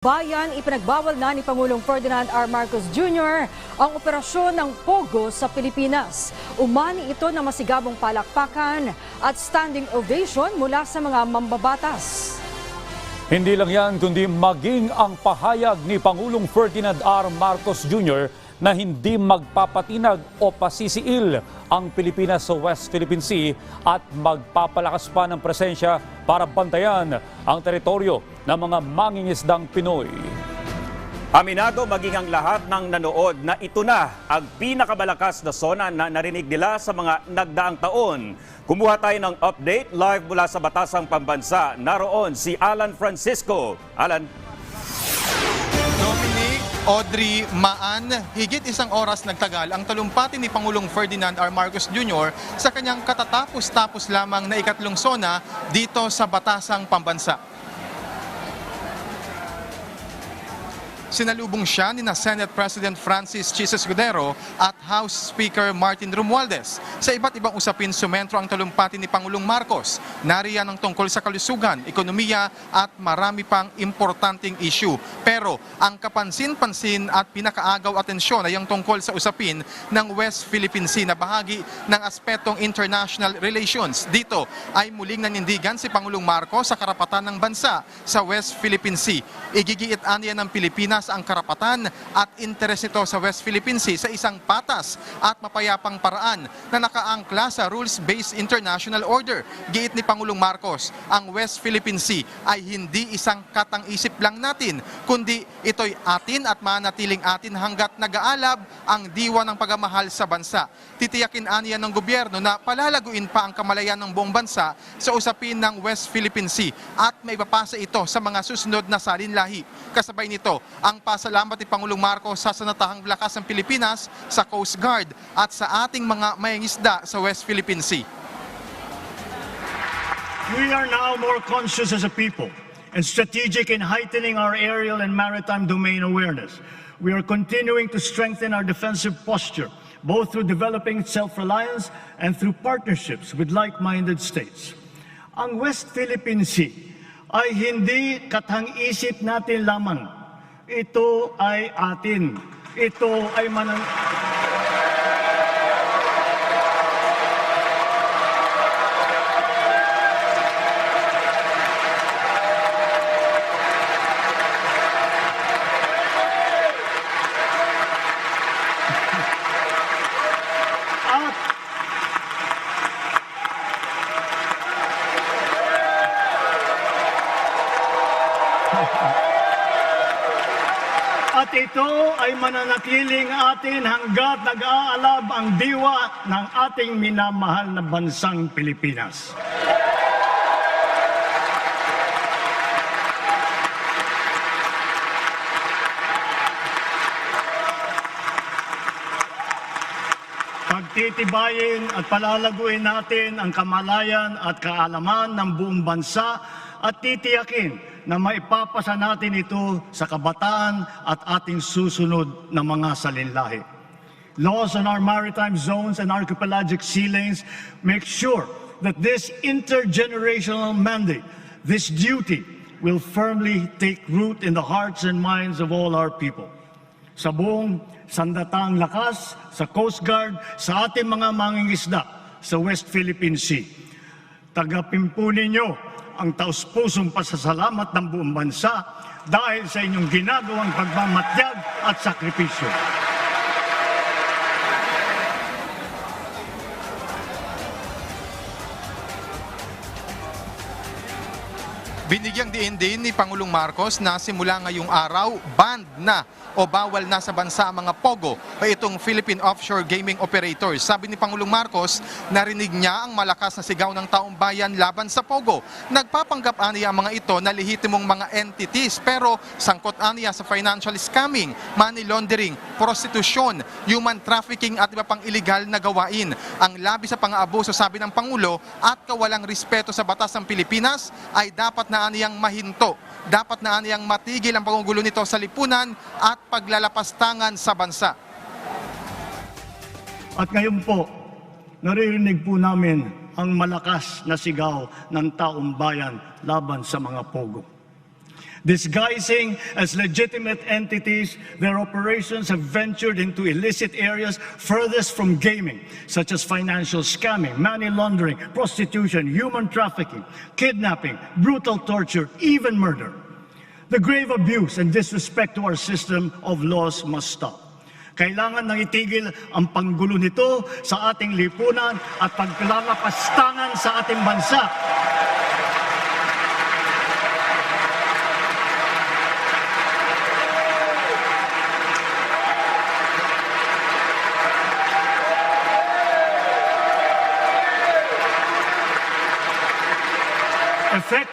Bayan, ipinagbawal na ni Pangulong Ferdinand R. Marcos Jr. ang operasyon ng Pogo sa Pilipinas. Umani ito ng masigabong palakpakan at standing ovation mula sa mga mambabatas. Hindi lang yan, kundi maging ang pahayag ni Pangulong Ferdinand R. Marcos Jr. na hindi magpapatinag o pasisiil ang Pilipinas sa West Philippine Sea at magpapalakas pa ng presensya para bantayan ang teritoryo ng mga mangingisdang Pinoy. Aminado maging ang lahat ng nanood na ito na ang pinakamalakas na sona na narinig nila sa mga nagdaang taon. Kumuha tayo ng update live mula sa Batasang Pambansa. Naroon si Alan Francisco. Alan, Audrey, Maan, higit isang oras nagtagal ang talumpati ni Pangulong Ferdinand R. Marcos Jr. sa kanyang katatapos-tapos lamang na ikatlong sona dito sa Batasang Pambansa. Sinalubong siya ni na Senate President Francis Chis Escudero at House Speaker Martin Romualdez. Sa iba't ibang usapin, sumentro ang talumpati ni Pangulong Marcos. Nariyan ang tungkol sa kalusugan, ekonomiya at marami pang importanteng issue. Pero ang kapansin-pansin at pinakaagaw atensyon ay ang tungkol sa usapin ng West Philippine Sea na bahagi ng aspetong international relations. Dito ay muling nanindigan si Pangulong Marcos sa karapatan ng bansa sa West Philippine Sea. Igigiit aniya ng Pilipinas ang karapatan at interes nito sa West Philippine Sea sa isang patas at mapayapang paraan na nakaangkla sa rules-based international order. Giit ni Pangulong Marcos, ang West Philippine Sea ay hindi isang katang-isip lang natin, kundi ito'y atin at manatiling atin hanggat nag-aalab ang diwa ng pagmamahal sa bansa. Titiyakin aniya ng gobyerno na palalaguin pa ang kamalayan ng buong bansa sa usapin ng West Philippine Sea at may papasa ito sa mga susunod na salinlahi. Kasabay nito, ang pasalamat ni Pangulong Marcos sa sanatahang lakas ng Pilipinas, sa Coast Guard at sa ating mga mayangisda sa West Philippine Sea. We are now more conscious as a people and strategic in heightening our aerial and maritime domain awareness. We are continuing to strengthen our defensive posture, both through developing self-reliance and through partnerships with like-minded states. Ang West Philippine Sea ay hindi katang-isip natin lamang. Ito ay atin. Ito ay manan... At At ito ay mananatiling atin hanggat nag-aalab ang diwa ng ating minamahal na bansang Pilipinas. Pagtitibayin at palalaguin natin ang kamalayan at kaalaman ng buong bansa at titiyakin na maipapasa natin ito sa kabataan at ating susunod na mga salinlahi. Laws on our maritime zones and archipelagic sea lanes make sure that this intergenerational mandate, this duty, will firmly take root in the hearts and minds of all our people sa buong sandatang lakas, sa Coast Guard, sa ating mga mangingisda sa West Philippine Sea. Tagapimpo ninyo ang taus-pusong pasasalamat ng buong bansa dahil sa inyong ginagawang pagmamatyag at sakripisyo. Binigyang diin din ni Pangulong Marcos na simula ngayong araw, banned na o bawal na sa bansa ang mga POGO o itong Philippine Offshore Gaming Operators. Sabi ni Pangulong Marcos, narinig niya ang malakas na sigaw ng taong bayan laban sa POGO. Nagpapanggap aniya ang mga ito na lehitimong mga entities pero sangkot aniya sa financial scamming, money laundering, prostitusyon, human trafficking at iba pang illegal na gawain. Ang labi sa pang-aabuso sabi ng Pangulo at kawalang respeto sa batas ng Pilipinas ay dapat na aniyang mahinto. Dapat na aniyang matigil ang pangugulo nito sa lipunan at paglalapastangan sa bansa. At ngayon po, naririnig po namin ang malakas na sigaw ng taong bayan laban sa mga pogo. Disguising as legitimate entities, their operations have ventured into illicit areas furthest from gaming, such as financial scamming, money laundering, prostitution, human trafficking, kidnapping, brutal torture, even murder. The grave abuse and disrespect to our system of laws must stop. Kailangan nang itigil ang panggulo nito sa ating lipunan at paglalakastangan sa ating bansa.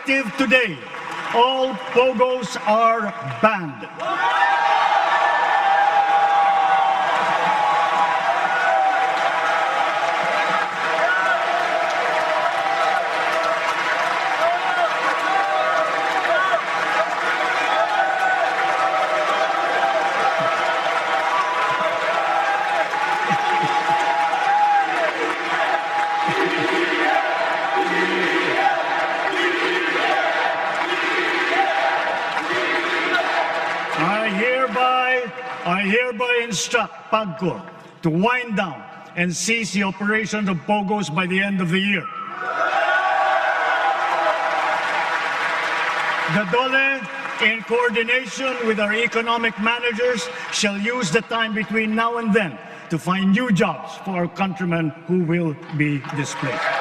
Effective today, all pogos are banned. I hereby, I hereby instruct PAGCOR to wind down and cease the operations of POGOs by the end of the year. The DOLE, in coordination with our economic managers, shall use the time between now and then to find new jobs for our countrymen who will be displaced.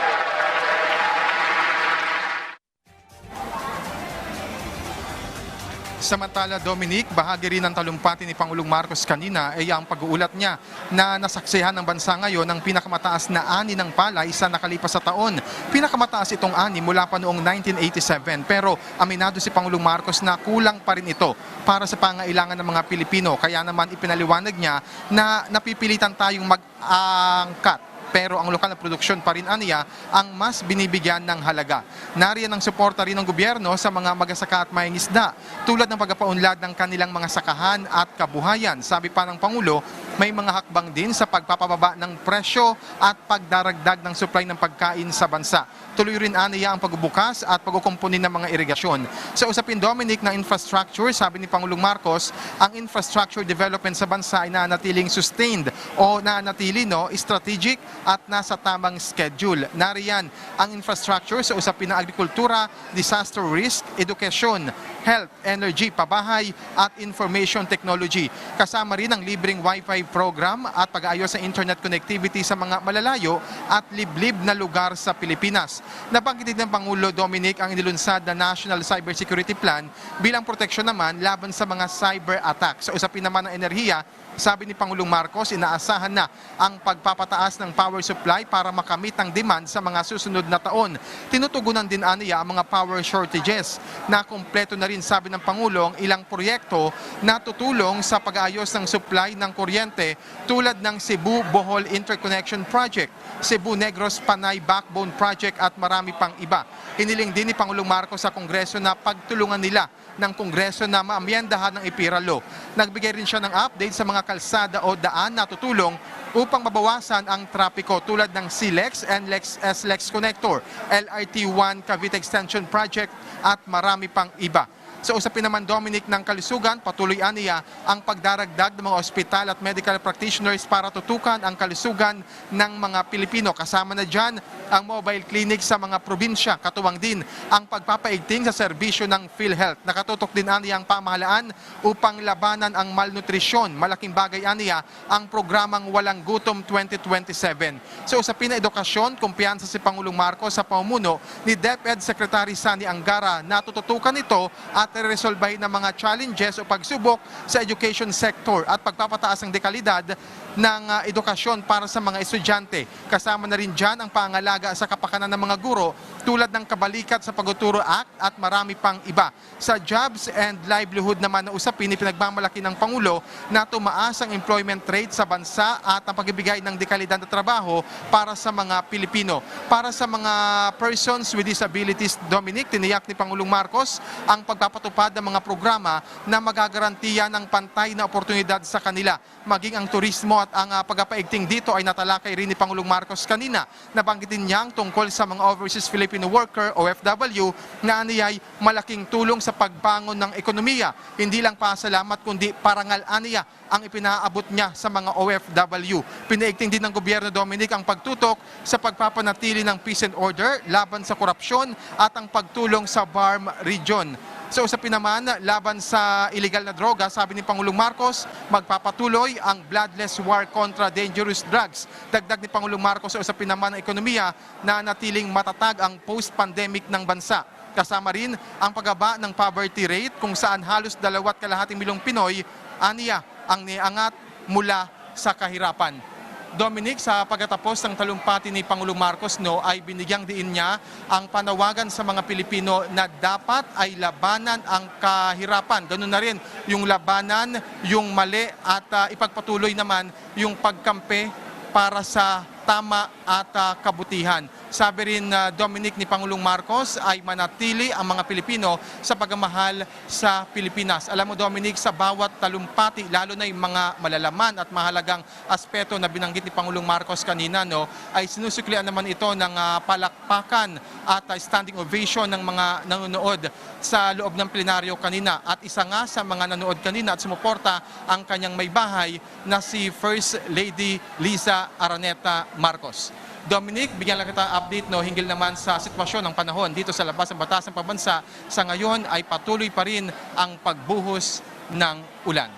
Samantala, Dominic, bahagi rin ng talumpati ni Pangulong Marcos kanina ay ang pag-uulat niya na nasaksihan ng bansa ngayon ng pinakamataas na ani ng palay sa nakalipas sa taon. Pinakamataas itong ani mula pa noong 1987 pero aminado si Pangulong Marcos na kulang pa rin ito para sa pangailangan ng mga Pilipino. Kaya naman ipinaliwanag niya na napipilitan tayong mag-angkat pero ang lokal na produksyon pa rin aniya ang mas binibigyan ng halaga. Nariyan ang suporta rin ng gobyerno sa mga magasaka at mayangisda tulad ng pagpapaunlad ng kanilang mga sakahan at kabuhayan. Sabi pa ng Pangulo, may mga hakbang din sa pagpapababa ng presyo at pagdaragdag ng supply ng pagkain sa bansa. Tuloy rin aniya ang pagbubukas at pagkukumpunin ng mga irigasyon. Sa usapin Dominic ng infrastructure, sabi ni Pangulong Marcos, ang infrastructure development sa bansa ay nanatiling sustained o nanatili no, strategic at nasa tamang schedule. Nariyan ang infrastructure sa usapin ng agrikultura, disaster risk, edukasyon, health, energy, pabahay at information technology. Kasama rin ang libreng Wi-Fi program at pag-aayos sa internet connectivity sa mga malalayo at liblib na lugar sa Pilipinas. Nabanggit din ng Pangulo Dominic ang inilunsad na National Cybersecurity Plan bilang proteksyon naman laban sa mga cyber attacks. Sa usapin naman ng enerhiya, sabi ni Pangulong Marcos, inaasahan na ang pagpapataas ng power supply para makamit ang demand sa mga susunod na taon. Tinutugunan din aniya ang mga power shortages. Na kumpleto na rin sabi ng Pangulo ang ilang proyekto na tutulong sa pag-aayos ng supply ng kuryente tulad ng Cebu Bohol Interconnection Project, Cebu Negros Panay Backbone Project at marami pang iba. Hiniling din ni Pangulong Marcos sa Kongreso na pagtulungan nila ng Kongreso na maamyendahan ng IPIRA Law. Nagbigay rin siya ng update sa mga kalsada o daan na tutulong upang mabawasan ang trapiko tulad ng CLEX and Lex, SLEX Connector, LRT1 Cavite Extension Project at marami pang iba. Sa usapin naman Dominic ng kalusugan, patuloy aniya ang pagdaragdag ng mga ospital at medical practitioners para tutukan ang kalusugan ng mga Pilipino. Kasama na dyan ang mobile clinic sa mga probinsya. Katuwang din ang pagpapaigting sa serbisyo ng PhilHealth. Nakatutok din aniya ang pamahalaan upang labanan ang malnutrisyon. Malaking bagay aniya ang programang Walang Gutom 2027. Sa usapin na edukasyon, kumpiyansa si Pangulong Marcos sa pamumuno ni DepEd Secretary Sani Angara na tututukan ito at resolbahin ng mga challenges o pagsubok sa education sector at pagpapataas ng dekalidad ng ah, edukasyon para sa mga estudyante. Kasama na rin dyan ang pangalaga sa kapakanan ng mga guro tulad ng Kabalikat sa Paguturo Act at marami pang iba. Sa jobs and livelihood naman na usapin, ipinagmamalaki ng Pangulo na tumaas ang employment rate sa bansa at ang pagbibigay ng dekalidad na trabaho para sa mga Pilipino. Para sa mga persons with disabilities, Dominic, tiniyak ni Pangulong Marcos ang pagpapatuloy ipatupad ang mga programa na magagarantiya ng pantay na oportunidad sa kanila. Maging ang turismo at ang uh, pagpapaigting dito ay natalakay rin ni Pangulong Marcos kanina. Nabanggitin niyang tungkol sa mga overseas Filipino worker o FW na aniyay malaking tulong sa pagbangon ng ekonomiya. Hindi lang pasalamat kundi parangal aniya ang ipinaabot niya sa mga OFW. Pinaigting din ng gobyerno Dominic ang pagtutok sa pagpapanatili ng peace and order laban sa korupsyon at ang pagtulong sa BARM region. Sa usapin naman, laban sa illegal na droga, sabi ni Pangulong Marcos, magpapatuloy ang bloodless war kontra dangerous drugs. Dagdag ni Pangulong Marcos sa usapin naman ng ekonomiya na natiling matatag ang post-pandemic ng bansa. Kasama rin ang paggaba ng poverty rate kung saan halos dalawat kalahating milyong Pinoy, aniya ang niangat mula sa kahirapan. Dominic, sa pagkatapos ng talumpati ni Pangulong Marcos no, ay binigyang diin niya ang panawagan sa mga Pilipino na dapat ay labanan ang kahirapan. Ganun na rin yung labanan, yung mali at ah, ipagpatuloy naman yung pagkampe para sa tama at ah, kabutihan. Sabi rin na Dominic ni Pangulong Marcos ay manatili ang mga Pilipino sa pagmamahal sa Pilipinas. Alam mo Dominic, sa bawat talumpati, lalo na yung mga malalaman at mahalagang aspeto na binanggit ni Pangulong Marcos kanina, no, ay sinusuklian naman ito ng ah, palakpakan at ah, standing ovation ng mga nanonood sa loob ng plenaryo kanina. At isa nga sa mga nanood kanina at sumuporta ang kanyang may bahay na si First Lady Liza Araneta Marcos. Dominic, bigyan lang kita update no, hinggil naman sa sitwasyon ng panahon dito sa labas ng batas ng pambansa. Sa ngayon ay patuloy pa rin ang pagbuhos ng ulan.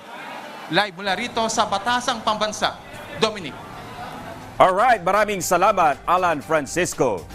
Live mula rito sa Batasang Pambansa. Dominic. Alright, maraming salamat Alan Francisco.